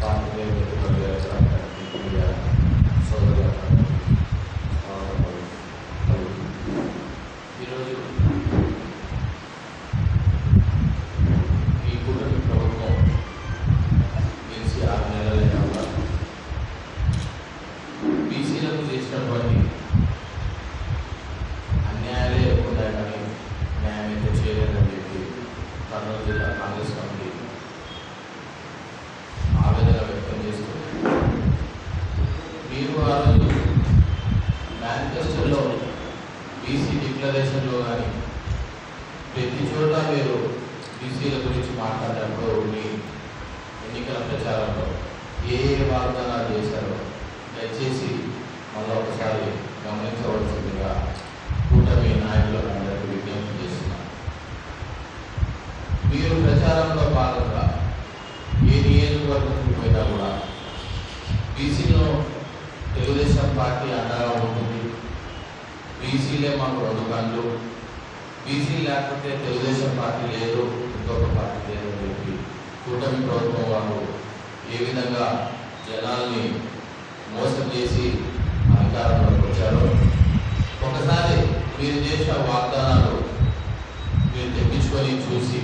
Party media సోదరులందరికీ స్వాగతం పలుకుతున్నాను. ఈరోజు ఈ కూటమి ప్రభుత్వం గెలిచి ఆరు నెలలైన కూడా బీసీలకు చేసినటువంటి అన్యాయాలే ఎక్కువ ఉన్నాయి కానీ న్యాయం అయితే చేయలేదని చెప్పి కర్నూలు జిల్లా కాంగ్రెస్ కమిటీ ఆవేదన వ్యక్తం చేస్తూ మీరు ఆ రోజు మేనిఫెస్టోలో బీసీ డిక్లరేషన్లో కానీ ప్రతి చోట మీరు బీసీల గురించి మాట్లాడినప్పుడు మీ ఎన్నికల ప్రచారంలో ఏ ఏ చేశారో దయచేసి మళ్ళీ ఒకసారి గమనించవలసిందిగా కూటమి నాయకులకు అందరికీ విజ్ఞప్తి చేస్తున్నాను. మీరు ప్రచారంలో భాగంగా ఏ నియోజకవర్గంకి పోయినా కూడా బీసీలో తెలుగుదేశం పార్టీ అండగా ఉంటుంది. బీసీలే మాకు రెండు కళ్ళు. బీసీ లేకపోతే తెలుగుదేశం పార్టీ లేదు ఇంకొక పార్టీ లేదు అని చెప్పి కూటమి ప్రభుత్వం వాళ్ళు ఏ విధంగా జనాల్ని మోసం చేసి అధికారంలోకి వచ్చారో? ఒకసారి మీరు చేసిన వాగ్దానాలు మీరు తెప్పించుకొని చూసి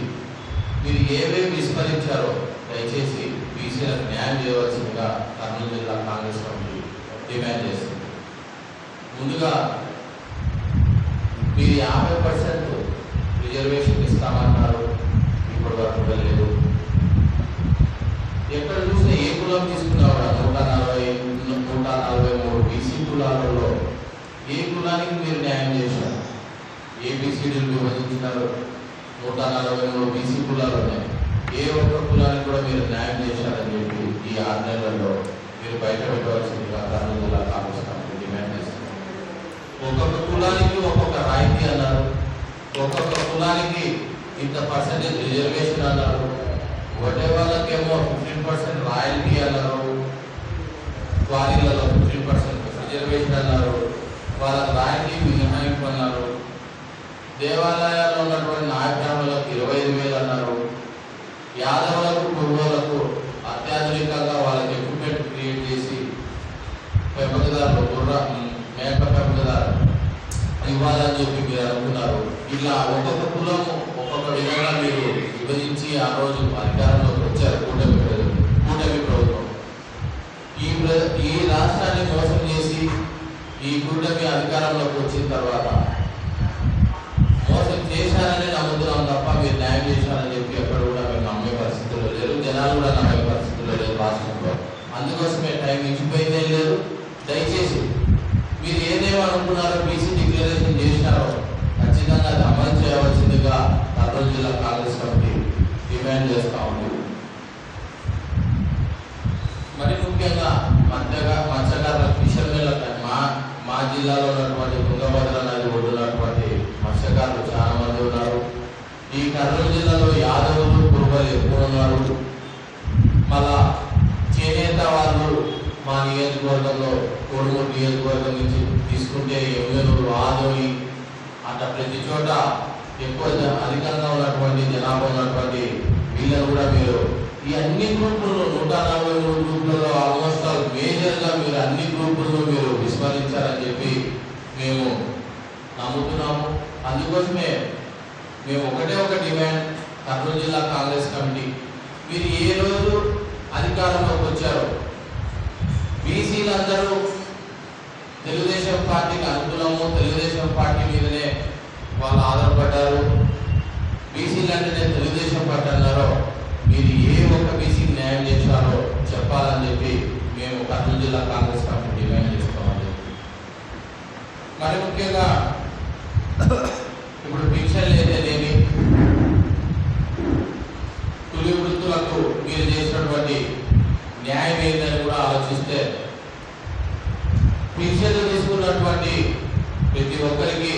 మీరు ఏవేవి విస్మరించారో దయచేసి బీసీలకు న్యాయం చేయవలసిందిగా కర్నూలు జిల్లా కాంగ్రెస్ కమిటీ డిమాండ్ చేస్తుంది. ముందుగా మీరు యాభై పర్సెంట్ రిజర్వేషన్ ఇస్తామన్నారు. ఇప్పటి వరకు వెళ్ళలేదు ఎక్కడ కులాలలో ఏ కులానికి మీరు న్యాయం చేశారు? ఏ విభజించినారు? నూట నలభై మూడు బీసీ కులాలు ఉన్నాయి. ఏ ఒక్క కులానికి కూడా మీరు న్యాయం చేశారని చెప్పి ఈ ఆరు నెలల్లో మీరు బయట పెట్టవలసిందిగా కర్నూలు జిల్లా కాంగ్రెస్ కమిటీ డిమాండ్ చేస్తున్నారు ఒక్కొక్క కులానికి ఒక్కొక్క రాయితీ అన్నారు. ఒక్కొక్క కులానికి ఇంత పర్సెంటేజ్ రిజర్వేషన్ అన్నారు. ఒకటే వాళ్ళకేమో ఫిఫ్టీన్ పర్సెంట్ రాయల్టీ అన్నారు. వారిలో రిజర్వేషన్ అన్నారు వాళ్ళకి రాయల్టీ మినహాయింపు అన్నారు దేవాలయాల్లో ఉన్నటువంటి నాయకులకు ఇరవై ఐదు వేలు అన్నారు యాదవులకు కుర్రోలకు అత్యాధునికంగా వాళ్ళకి ఎక్విప్మెంట్ క్రియేట్ చేసి పెంపకదారులు గుర్ర మేక పెంపకదారు ఇవ్వాలని చెప్పి మీరు అనుకున్నారు. ఇట్లా ఒక్కొక్క కులము ఒక్కొక్క విధంగా మీరు విభజించి ఆ రోజు అధికారంలోకి వచ్చారు కూటమి ప్రభుత్వం ఈ ప్ర- ఈ రాష్ట్రాన్ని మోసం చేసి ఈ కూటమి అధికారంలోకి వచ్చిన తర్వాత మోసం చేశారని నమ్ముతున్నాం తప్ప మీరు న్యాయం చేశారని చెప్పి ఎక్కడ కూడా మేము నమ్మే పరిస్థితుల్లో లేరు జనాలు కూడా నమ్మే పరిస్థితుల్లో లేరు రాష్ట్రంలో. అందుకోసమే టైం ఇచ్చిపోయిందే లేదు. దయచేసి మీరు ఏదేమో అనుకున్నారో బీసీ డిక్లరేషన్ చేసినారో ఖచ్చితంగా అది అమలు చేయవలసిందిగా కర్నూలు జిల్లా కాంగ్రెస్ కమిటీ డిమాండ్ చేస్తా ఉంది మరి ముఖ్యంగా మధ్యగా మత్స్యకారుల ఫిషర్మెన్లకు మా మా జిల్లాలో ఉన్నటువంటి తుంగభద్ర నది ఒడ్డున్నటువంటి మత్స్యకారులు చాలా మంది ఉన్నారు. ఈ కర్నూలు జిల్లాలో యాదవులు కురుబలు ఎక్కువ ఉన్నారు. మళ్ళా చేనేత వాళ్ళు మా నియోజకవర్గంలో కోడుమూరు నియోజకవర్గం నుంచి తీసుకుంటే ఎమ్మెల్యేలు ఆదోని అట్లా ప్రతి చోట ఎక్కువ అధికంగా ఉన్నటువంటి జనాభా ఉన్నటువంటి వీళ్ళని కూడా మీరు ఈ అన్ని గ్రూపుల్లో నూట నలభై మూడు గ్రూపులలో ఆల్మోస్ట్ ఆల్ మేజర్గా మీరు అన్ని గ్రూపుల్లో మీరు విస్మరించారని చెప్పి మేము నమ్ముతున్నాము. అందుకోసమే మేము ఒకటే ఒక డిమాండ్ కర్నూలు జిల్లా కాంగ్రెస్ కమిటీ. మీరు ఏ రోజు అధికారంలోకి వచ్చారో బీసీలందరూ తెలుగుదేశం పార్టీకి అనుకూలము తెలుగుదేశం పార్టీ మీదనే వాళ్ళు ఆధారపడ్డారు. బీసీలు అంటేనే తెలుగుదేశం పార్టీ అన్నారో మీరు ఏ ఒక్క బీసీకి న్యాయం చేశారో చెప్పాలని చెప్పి మేము కర్నూలు జిల్లా కాంగ్రెస్ కమిటీ డిమాండ్ చేసుకోవాలి చెప్పి మరి ముఖ్యంగా ఇప్పుడు పింఛన్లు అయితేనేమి తొలి వృత్తులకు మీరు చేసినటువంటి న్యాయం ఏందని కూడా ఆలోచిస్తే పింఛన్లు తీసుకున్నటువంటి ప్రతి ఒక్కరికి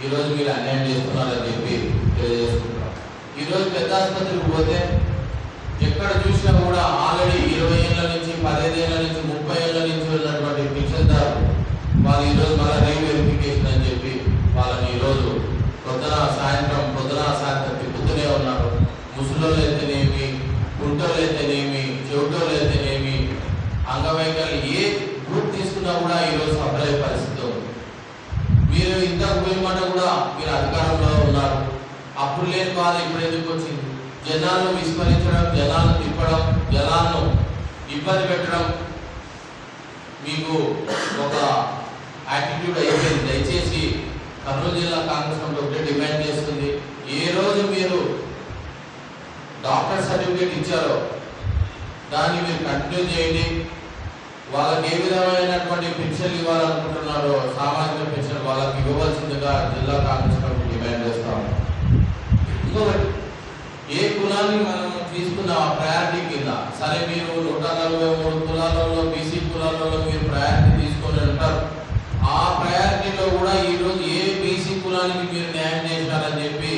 ఈరోజు మీరు అన్యాయం చేస్తున్నారని చెప్పి తెలియజేస్తున్నారు ఈరోజు పెద్ద ఆసుపత్రికి పోతే ఎక్కడ చూసినా కూడా ఆల్రెడీ ఇరవై ఏళ్ళ నుంచి పదహైదు ఏళ్ళ నుంచి ముప్పై ఏళ్ళ నుంచి వెళ్ళినటువంటి పెన్షన్దారు వాళ్ళు ఈరోజు రైల్ రీవెరిఫికేషన్ అని చెప్పి వాళ్ళని ఈరోజు పొద్దున సాయంత్రం పొద్దున సాయంత్రం తిప్పుతూనే ఉన్నారు. ముసలోళ్ళు అయితేనేమి గుంటోళ్ళు అయితేనేమి చెవిటోళ్ళు అయితేనేమి అంగవైకల్యం ఏ గ్రూప్ తీసుకున్నా కూడా ఈరోజు సఫలయ్యే పరిస్థితి ఉంది. మీరు ఇంతకు పోయమాట కూడా మీరు అధికారంలో ఉన్నారు. అప్పుడు లేని బాధ ఇప్పుడు ఎందుకు వచ్చింది? జనాలను విస్మరించడం జనాలను తిప్పడం జనాలను ఇబ్బంది పెట్టడం మీకు ఒక యాటిట్యూడ్ అయిపోయింది దయచేసి కర్నూలు జిల్లా కాంగ్రెస్ కమిటీ ఒకటే డిమాండ్ చేస్తుంది. ఏ రోజు మీరు డాక్టర్ సర్టిఫికేట్ ఇచ్చారో దాన్ని మీరు కంటిన్యూ చేయండి. వాళ్ళకి ఏ విధమైనటువంటి పెన్షన్లు ఇవ్వాలనుకుంటున్నారో సామాజిక పెన్షన్ వాళ్ళకి ఇవ్వవలసిందిగా జిల్లా కాంగ్రెస్ కమిటీ డిమాండ్ చేస్తాం ఇంకొకటి ఏ కులాన్ని మనం తీసుకున్న ప్రయారిటీ కింద. సరే మీరు నూట నలభై మూడు కులాలలో బీసీ కులాలలో మీరు ప్రయారిటీ తీసుకొని ఉంటారు. ఆ ప్రయారిటీలో కూడా ఈరోజు ఏ బీసీ కులానికి మీరు న్యాయం చేశారని చెప్పి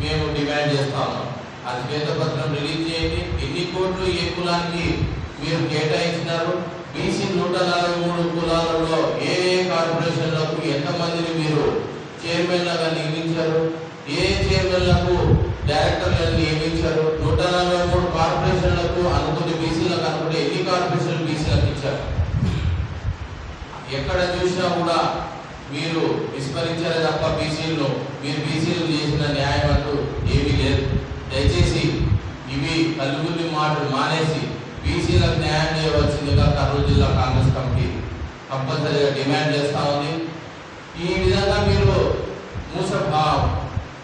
మేము డిమాండ్ చేస్తాము అది శ్వేతపత్రం రిలీజ్ చేయండి. ఎన్ని కోట్లు ఏ కులానికి మీరు కేటాయించినారు? బీసీ నూట నలభై మూడు కులాలలో ఏ ఏ కార్పొరేషన్లకు ఎంతమందిని మీరు చైర్మన్లుగా నియమించారు? ఏ చైర్మన్లకు డైరెక్టర్లను నియమించారు. నూట నలభై మూడు కార్పొరేషన్లకు అనుకుని బీసీలకు అనుకుంటే ఎన్ని కార్పొరేషన్లు బీసీలకు ఇచ్చారు? ఎక్కడ చూసినా కూడా మీరు విస్మరించారే తప్ప బీసీలను మీరు బీసీలు చేసిన న్యాయం అంటూ ఏమీ లేదు. దయచేసి ఇవి కలుగుని మాటలు మానేసి బీసీలకు న్యాయం చేయవలసిందిగా కర్నూలు జిల్లా కాంగ్రెస్ కమిటీ కంపల్సరీగా డిమాండ్ చేస్తా ఉంది. ఈ విధంగా మీరు మూస